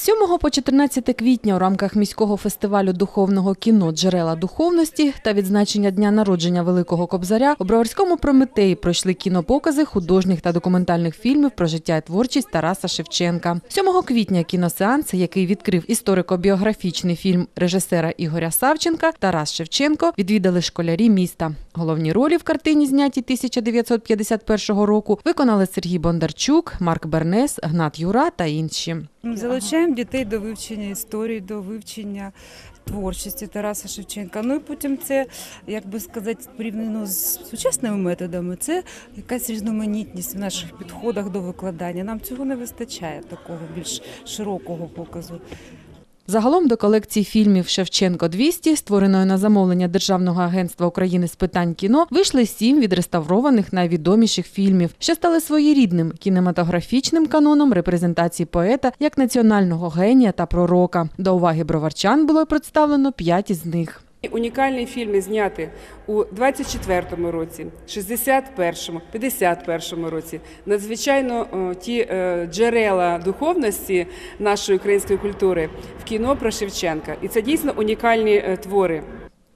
З 7 по 14 квітня у рамках міського фестивалю духовного кіно Джерела духовності та відзначення дня народження Великого Кобзаря у Броварському Прометеї пройшли кінопокази художніх та документальних фільмів про життя і творчість Тараса Шевченка. 7 квітня кіносеанс, який відкрив історико-біографічний фільм режисера Ігоря Савченка Тарас Шевченко, відвідали школярі міста. Головні ролі в картині, зняті 1951 року, виконали Сергій Бондарчук, Марк Бернес, Гнат Юра та інші. Ми залучаємо дітей до вивчення історії, до вивчення творчості Тараса Шевченка. Ну і потім це, як би сказати, порівняно з сучасними методами, це якась різноманітність в наших підходах до викладання. Нам цього не вистачає, такого більш широкого показу. Загалом до колекції фільмів Шевченко 200, створеної на замовлення Державного агентства України з питань кіно, вийшли сім відреставрованих найвідоміших фільмів, що стали своєрідним кінематографічним каноном репрезентації поета як національного генія та пророка. До уваги броварчан було представлено п'ять із них. Унікальні фільми зняти у 24-му році, 61-му, 51-му році. Надзвичайно ті е, джерела духовності нашої української культури в кіно про Шевченка. І це дійсно унікальні е, твори.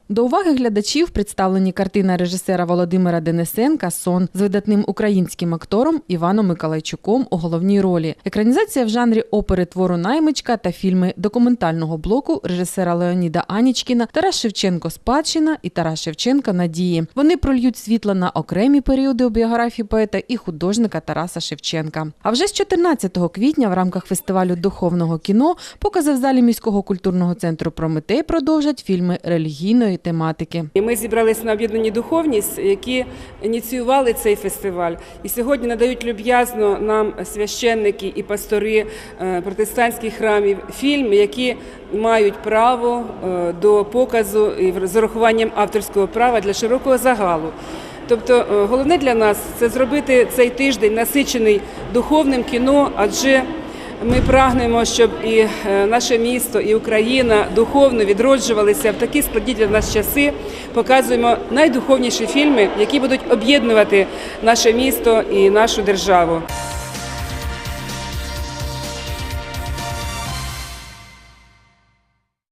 До уваги глядачів представлені картина режисера Володимира Денисенка Сон з видатним українським актором Іваном Миколайчуком у головній ролі. Екранізація в жанрі опери твору Наймичка та фільми документального блоку режисера Леоніда Анічкіна Тарас Шевченко Спадщина і Тарас Шевченка Надії. Вони прольють світло на окремі періоди у біографії поета і художника Тараса Шевченка. А вже з 14 квітня в рамках фестивалю духовного кіно покази в залі міського культурного центру Прометей продовжать фільми релігійної тематики. Ми зібралися на об'єднані духовність, які ініціювали цей фестиваль. І сьогодні надають люб'язно нам священники і пастори е, протестантських храмів фільми, які мають право е, до показу з урахуванням авторського права для широкого загалу. Тобто е, головне для нас це зробити цей тиждень насичений духовним кіно, адже ми прагнемо, щоб і е, наше місто, і Україна духовно відроджувалися в такі складні для нас часи. Показуємо найдуховніші фільми, які будуть об'єднувати наше місто і нашу державу.